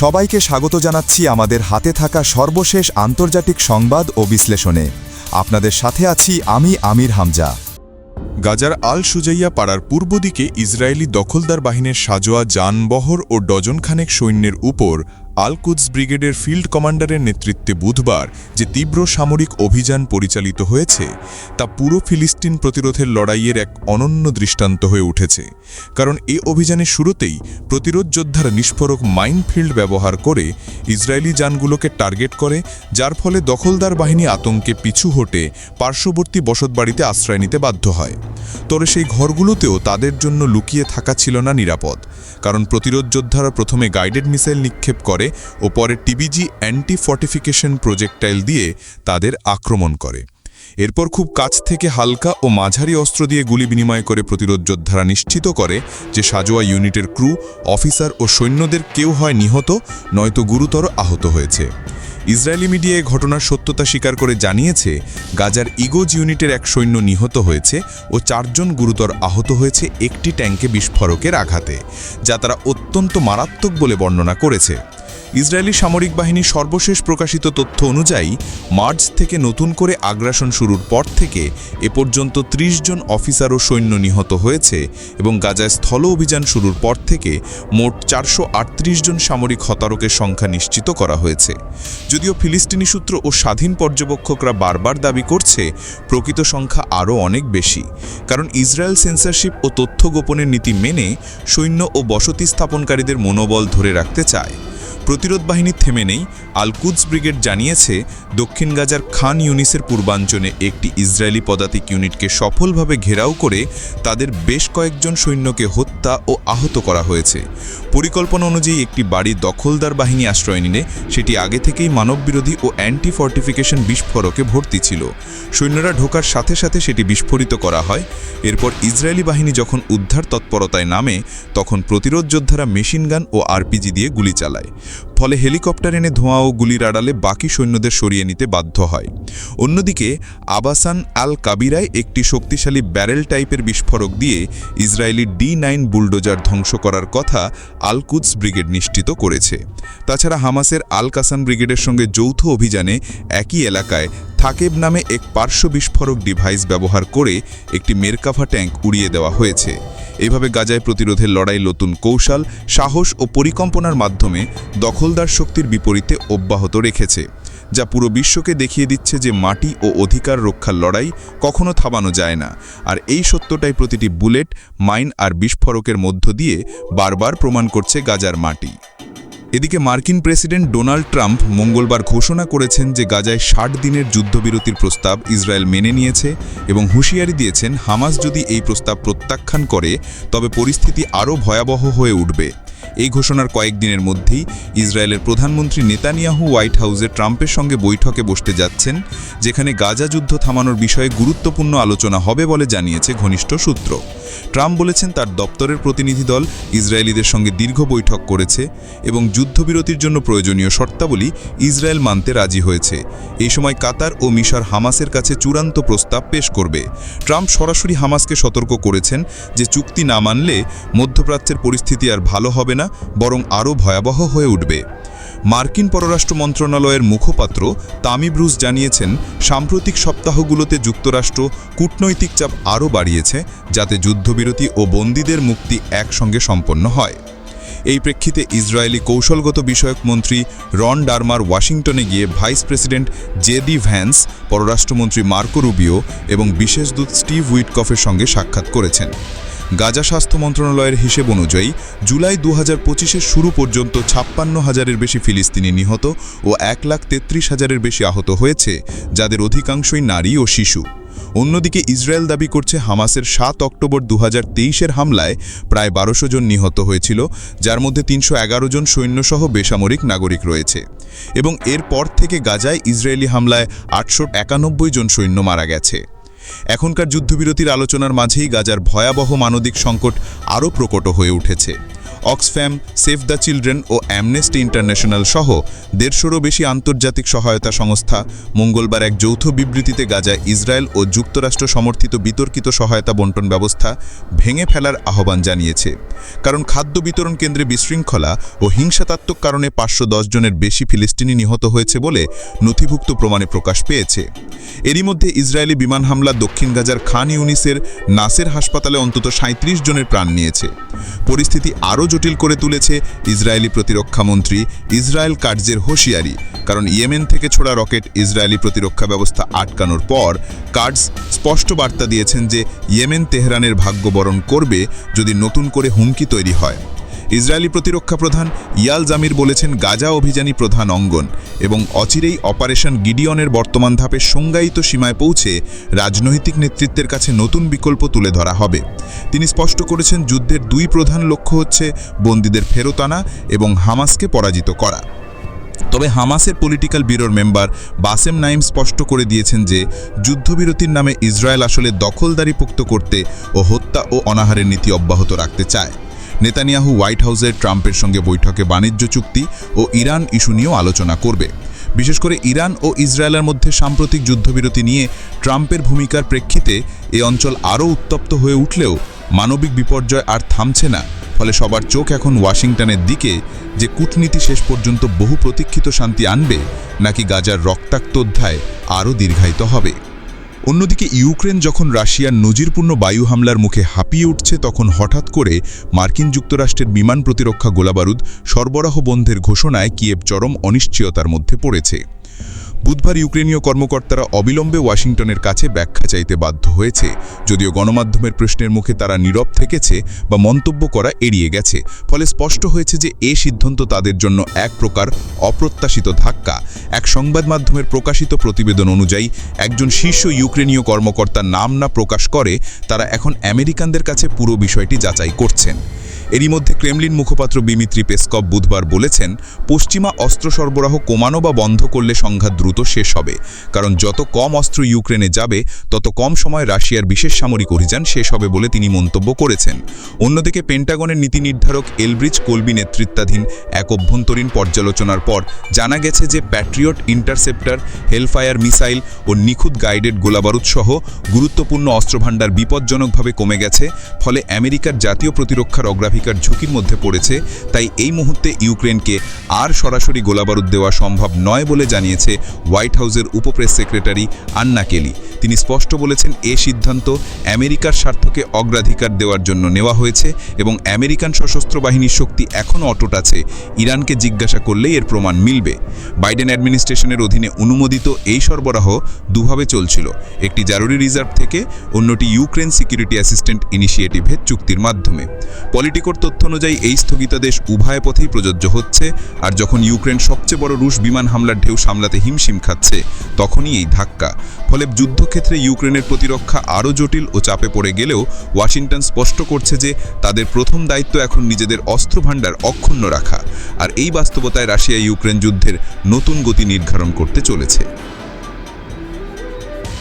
সবাইকে স্বাগত জানাচ্ছি আমাদের হাতে থাকা সর্বশেষ আন্তর্জাতিক সংবাদ ও বিশ্লেষণে। আপনাদের সাথে আছি আমি আমির হামজা। গাজার আল সুজাইয়া পাড়ার পূর্ব দিকে ইসরায়েলি দখলদার বাহিনীর সাজোয়া যানবহর ও ডজনখানেক সৈন্যের উপর আল কুদস ব্রিগেডের ফিল্ড কমান্ডারের নেতৃত্বে বুধবার যে তীব্র সামরিক অভিযান পরিচালিত হয়েছে, তা পুরো ফিলিস্তিন প্রতিরোধের লড়াইয়ের এক অনন্য দৃষ্টান্ত হয়ে উঠেছে। কারণ এ অভিযানের শুরুতেই প্রতিরোধ যোদ্ধারা নিষ্ফরক মাইনফিল্ড ব্যবহার করে ইসরায়েলি যানগুলোকে টার্গেট করে, যার ফলে দখলদার বাহিনী আতঙ্কে পিছু হটে, পার্শ্ববর্তী বসতবাড়িতে আশ্রয় নিতে বাধ্য হয়। তবে সেই ঘরগুলোতেও তাদের জন্য লুকিয়ে থাকা ছিল না নিরাপদ। কারণ প্রতিরোধ যোদ্ধারা প্রথমে গাইডেড মিসাইল নিক্ষেপ করে ও পরে টিবিজি অ্যান্টি ফর্টিফিকেশন প্রজেক্টাইল দিয়ে তাদের আক্রমণ করে। এরপর খুব কাছ থেকে হালকা ও মাঝারি অস্ত্র দিয়ে গুলি বিনিময় করে প্রতিরোধ যোদ্ধারা নিশ্চিত করে যে সাজোয়া ইউনিটের ক্রু, অফিসার ও সৈন্যদের কেউ হয় নিহত, নয়তো গুরুতর আহত হয়েছে। ইসরায়েলি মিডিয়ায় ঘটনার সত্যতা স্বীকার করে জানিয়েছে, গাজার ইগোজ ইউনিটের এক সৈন্য নিহত হয়েছে ও চারজন গুরুতর আহত হয়েছে একটি ট্যাঙ্কে বিস্ফোরকের আঘাতে, যা তারা অত্যন্ত মারাত্মক বলে বর্ণনা করেছে। ইসরায়েলি সামরিক বাহিনীর সর্বশেষ প্রকাশিত তথ্য অনুযায়ী, মার্চ থেকে নতুন করে আগ্রাসন শুরুর পর থেকে এ পর্যন্ত ৩০ জন অফিসার ও সৈন্য নিহত হয়েছে এবং গাজায় স্থল অভিযান শুরুর পর থেকে মোট চারশো আটত্রিশ জন সামরিক হতারকের সংখ্যা নিশ্চিত করা হয়েছে। যদিও ফিলিস্তিনি সূত্র ও স্বাধীন পর্যবেক্ষকরা বারবার দাবি করছে, প্রকৃত সংখ্যা আরও অনেক বেশি, কারণ ইসরায়েল সেন্সরশিপ ও তথ্য গোপনের নীতি মেনে সৈন্য ও বসতি স্থাপনকারীদের মনোবল ধরে রাখতে চায়। প্রতিরোধ বাহিনী থেমে নেই। আলকুদস ব্রিগেড জানিয়েছে, দক্ষিণ গাজার খান ইউনিসের পূর্বাঞ্চলে একটি ইসরায়েলি পদাতিক ইউনিটকে সফলভাবে ঘেরাও করে তাদের বেশ কয়েকজন সৈন্যকে হত্যা ও আহত করা হয়েছে। পরিকল্পনা অনুযায়ী একটি বাড়ি দখলদার বাহিনী আশ্রয় নিলে, সেটি আগে থেকেই মানববিরোধী ও অ্যান্টি ফর্টিফিকেশন বিস্ফোরকে ভর্তি ছিল। সৈন্যরা ঢোকার সাথে সাথে সেটি বিস্ফোরিত করা হয়। এরপর ইসরায়েলি বাহিনী যখন উদ্ধার তৎপরতায় নামে, তখন প্রতিরোধ যোদ্ধারা মেশিনগান ও আরপিজি দিয়ে গুলি চালায়। ফলে হেলিকপ্টার এনে ধোঁয়া ও গুলির আড়ালে বাকি সৈন্যদের সরিয়ে নিতে বাধ্য হয়। অন্যদিকে, আবাসান আল কাবিরায় একটি শক্তিশালী ব্যারেল টাইপের বিস্ফোরক দিয়ে ইসরায়েলি ডি নাইন বুলডোজার ধ্বংস করার কথা আলকুদস ব্রিগেড নিশ্চিত করেছে। তাছাড়া হামাসের আল কাসান ব্রিগেডের সঙ্গে যৌথ অভিযানে একই এলাকায় থাকেব নামে এক পার্শ্ব বিস্ফোরক ডিভাইস ব্যবহার করে একটি মেরকাভা ট্যাঙ্ক উড়িয়ে দেওয়া হয়েছে। এভাবে গাজায় প্রতিরোধের লড়াই নতুন কৌশল, সাহস ও পরিকল্পনার মাধ্যমে দখলদার শক্তির বিপরীতে অব্যাহত রেখেছে, যা পুরো বিশ্বকে দেখিয়ে দিচ্ছে যে মাটি ও অধিকার রক্ষার লড়াই কখনো থামানো যায় না। আর এই সত্যটাই প্রতিটি বুলেট, মাইন আর বিস্ফোরকের মধ্য দিয়ে বারবার প্রমাণ করছে গাজার মাটি। এদিকে মার্কিন প্রেসিডেন্ট ডোনাল্ড ট্রাম্প মঙ্গলবার ঘোষণা করেছেন যে গাজায় ষাট দিনের যুদ্ধবিরতির প্রস্তাব ইসরায়েল মেনে নিয়েছে এবং হুঁশিয়ারি দিয়েছেন, হামাস যদি এই প্রস্তাব প্রত্যাখ্যান করে, তবে পরিস্থিতি আরও ভয়াবহ হয়ে উঠবে। এই ঘোষণার কয়েকদিনের মধ্যেই ইসরায়েলের প্রধানমন্ত্রী নেতানিয়াহু হোয়াইট হাউসে ট্রাম্পের সঙ্গে বৈঠকে বসতে যাচ্ছেন। যেখানে গাজা যুদ্ধ থামানোর বিষয়ে গুরুত্বপূর্ণ আলোচনা হবে বলে জানিয়েছে ঘনিষ্ঠ সূত্র। ট্রাম্প বলেছেন তার দপ্তরের প্রতিনিধি দল ইসরায়েলিদের সঙ্গে দীর্ঘ বৈঠক করেছে এবং যুদ্ধবিরতির জন্য প্রয়োজনীয় শর্তাবলী ইসরায়েল মানতে রাজি হয়েছে। এই সময় কাতার ও মিশর হামাসের কাছে চূড়ান্ত প্রস্তাব পেশ করবে। ট্রাম্প সরাসরি হামাসকে সতর্ক করেছেন যে চুক্তি না মানলে মধ্যপ্রাচ্যের পরিস্থিতি আর ভালো হবে না, বরং আরও ভয়াবহ হয়ে উঠবে। মার্কিন পররাষ্ট্র মন্ত্রণালয়ের মুখপাত্র তামি ব্রুস জানিয়েছেন, সাম্প্রতিক সপ্তাহগুলোতে যুক্তরাষ্ট্র কূটনৈতিক চাপ আরও বাড়িয়েছে, যাতে যুদ্ধবিরতি ও বন্দীদের মুক্তি একসঙ্গে সম্পন্ন হয়। এই প্রেক্ষিতে ইসরায়েলি কৌশলগত বিষয়ক মন্ত্রী রন ডারমার ওয়াশিংটনে গিয়ে ভাইস প্রেসিডেন্ট জেডি ভ্যান্স, পররাষ্ট্রমন্ত্রী মার্কো রুবিও এবং বিশেষ দূত স্টিভ উইটকফের সঙ্গে সাক্ষাৎ করেছেন। গাজা স্বাস্থ্য মন্ত্রণালয়ের হিসেব অনুযায়ী জুলাই দু হাজার পঁচিশের শুরু পর্যন্ত ছাপ্পান্ন হাজারের বেশি ফিলিস্তিনি নিহত ও এক লাখ তেত্রিশ হাজারের বেশি আহত হয়েছে, যাদের অধিকাংশই নারী ও শিশু। অন্যদিকে ইসরায়েল দাবি করছে হামাসের সাত অক্টোবর দু হাজার হামলায় প্রায় বারোশো জন নিহত হয়েছিল, যার মধ্যে তিনশো এগারো জন সৈন্যসহ বেসামরিক নাগরিক রয়েছে। এবং এরপর থেকে গাজায় ইসরায়েলি হামলায় আটশো একানব্বই জন সৈন্য মারা গেছে। এখনকার যুদ্ধবিরতির আলোচনার মাঝেই গাজার ভয়াবহ মানবিক সংকট আরও প্রকট হয়ে উঠেছে। অক্সফ্যাম, সেভ দ্য চিলড্রেন ও অ্যামনেস্টি ইন্টারন্যাশনাল সহ দেড়শোরও বেশি আন্তর্জাতিক সহায়তা সংস্থা। মঙ্গলবার এক যৌথ বিবৃতিতে গাজায় ইসরায়েল ও যুক্তরাষ্ট্র সমর্থিত বিতর্কিত সহায়তা বন্টন ব্যবস্থা ভেঙে ফেলার আহ্বান জানিয়েছে। কারণ খাদ্য বিতরণ কেন্দ্রে বিশৃঙ্খলা ও হিংসাত্মক কারণে পাঁচশো দশ জনের বেশি ফিলিস্তিনি নিহত হয়েছে বলে নথিভুক্ত প্রমাণে প্রকাশ পেয়েছে। এরই মধ্যে ইসরায়েলি বিমান হামলা দক্ষিণ গাজার খান ইউনিসের নাসের হাসপাতালে অন্তত সাঁত্রিশ জনের প্রাণ নিয়েছে। পরিস্থিতি আরও জটিল করে তুলেছে ইসরায়েলি প্রতিরক্ষামন্ত্রী ইসরায়েল কার্জের হুঁশিয়ারি। কারণ ইয়েমেন থেকে ছোড়া রকেট ইসরায়েলি প্রতিরক্ষা ব্যবস্থা আটকানোর পর কার্ডস স্পষ্ট বার্তা দিয়েছেন যে ইয়েমেন তেহরানের ভাগ্য বরণ করবে যদি নতুন করে হুমকি তৈরি হয়। ইসরায়েলি প্রতিরক্ষা প্রধান ইয়াল জামির বলেছেন গাজা অভিযানই প্রধান অঙ্গন এবং অচিরেই অপারেশন গিডিয়নের বর্তমান ধাপে সংজ্ঞায়িত সীমায় পৌঁছে রাজনৈতিক নেতৃত্বের কাছে নতুন বিকল্প তুলে ধরা হবে। তিনি স্পষ্ট করেছেন যুদ্ধের দুই প্রধান লক্ষ্য হচ্ছে বন্দীদের ফেরত আনা এবং হামাসকে পরাজিত করা। তবে হামাসের পলিটিক্যাল ব্যুরোর মেম্বার বাসেম নাইম স্পষ্ট করে দিয়েছেন যে যুদ্ধবিরতির নামে ইসরায়েল আসলে দখলদারি পুক্ত করতে ও হত্যা ও অনাহারের নীতি অব্যাহত রাখতে চায়। নেতানিয়াহু হোয়াইট হাউসের ট্রাম্পের সঙ্গে বৈঠকে বাণিজ্য চুক্তি ও ইরান ইস্যু নিয়েও আলোচনা করবে। বিশেষ করে ইরান ও ইসরায়েলের মধ্যে সাম্প্রতিক যুদ্ধবিরতি নিয়ে ট্রাম্পের ভূমিকার প্রেক্ষিতে এ অঞ্চল আরও উত্তপ্ত হয়ে উঠলেও মানবিক বিপর্যয় আর থামছে না। ফলে সবার চোখ এখন ওয়াশিংটনের দিকে, যে কূটনীতি শেষ পর্যন্ত বহু প্রতীক্ষিত শান্তি আনবে, নাকি গাজার রক্তাক্ত অধ্যায় আরও দীর্ঘায়িত হবে। অন্যদিকে ইউক্রেন যখন রাশিয়ার নজিরপূর্ণ বায়ু হামলার মুখে হাঁপিয়ে উঠছে, তখন হঠাৎ করে মার্কিন যুক্তরাষ্ট্রের বিমান প্রতিরক্ষা গোলাবারুদ সরবরাহ বন্ধের ঘোষণায় কিয়েব চরম অনিশ্চয়তার মধ্যে পড়েছে। বুধবার ইউক্রেনীয় কর্মকর্তারা অবিলম্বে ওয়াশিংটনের কাছে ব্যাখ্যা চাইতে বাধ্য হয়েছে। যদিও গণমাধ্যমের প্রশ্নের মুখে তারা নীরব থেকেছে বা মন্তব্য করা এড়িয়ে গেছে, ফলে স্পষ্ট হয়েছে যে এ সিদ্ধান্ত তাদের জন্য এক প্রকার অপ্রত্যাশিত ধাক্কা। এক সংবাদ মাধ্যমের প্রকাশিত প্রতিবেদন অনুযায়ী, একজন শীর্ষ ইউক্রেনীয় কর্মকর্তার নাম না প্রকাশ করে, তারা এখন আমেরিকানদের কাছে পুরো বিষয়টি যাচাই করছেন। এরই মধ্যে ক্রেমলিন মুখপাত্র বিমিত্রি পেসকপ বুধবার বলেছেন, পশ্চিমা অস্ত্র সরবরাহ কমানো বা বন্ধ করলে সংঘাত দ্রুত শেষ হবে। কারণ যত কম অস্ত্র ইউক্রেনে যাবে, তত কম সময় রাশিয়ার বিশেষ সামরিক অভিযান শেষ হবে বলে তিনি মন্তব্য করেছেন। অন্যদিকে পেন্টাগনের নীতি নির্ধারক এলব্রিজ কলবি নেতৃত্বাধীন এক অভ্যন্তরীণ পর্যালোচনার পর জানা গেছে যে প্যাট্রিয়ট ইন্টারসেপ্টার, হেলফায়ার মিসাইল ও নিখুঁত গাইডেড গোলাবারুদ সহ গুরুত্বপূর্ণ অস্ত্রভাণ্ডার বিপজ্জনকভাবে কমে গেছে, ফলে আমেরিকার জাতীয় প্রতিরক্ষার অগ্রাধিকার ঝুঁকির মধ্যে পড়েছে, তাই এই মুহূর্তে ইউক্রেনকে আর সরাসরি গোলাবারুদ দেওয়া সম্ভব নয় বলে জানিয়েছে হোয়াইট হাউসের উপপ্রেস সেক্রেটারি আন্না কেলি। তিনি স্পষ্ট বলেছেন, এ সিদ্ধান্ত আমেরিকার স্বার্থকে অগ্রাধিকার দেওয়ার জন্য নেওয়া হয়েছে এবং আমেরিকান সশস্ত্র বাহিনীর শক্তি এখনও অটুট আছে। ইরানকে জিজ্ঞাসা করলেই এর প্রমাণ মিলবে। বাইডেন অ্যাডমিনিস্ট্রেশনের অধীনে অনুমোদিত এই সরবরাহ দুভাবে চলছিল। একটি জারুরি রিজার্ভ থেকে অন্যটি ইউক্রেন সিকিউরিটি অ্যাসিস্ট্যান্ট ইনিশিয়েটিভের চুক্তির মাধ্যমে। পলিটিকোর তথ্য অনুযায়ী এই স্থগিতাদেশ উভয় পথেই প্রযোজ্য হচ্ছে। আর যখন ইউক্রেন সবচেয়ে বড় রুশ বিমান হামলার ঢেউ সামলাতে হিমশিম খাচ্ছে, তখনই এই ধাক্কা। ফলে যুদ্ধক্ষেত্রে ইউক্রেনের প্রতিরক্ষা আরও জটিল ও চাপে পড়ে গেলেও ওয়াশিংটন স্পষ্ট করছে যে তাদের প্রথম দায়িত্ব এখন নিজেদের অস্ত্রভাণ্ডার অক্ষুণ্ণ রাখা। আর এই বাস্তবতায় রাশিয়া ইউক্রেন যুদ্ধের নতুন গতি নির্ধারণ করতে চলেছে।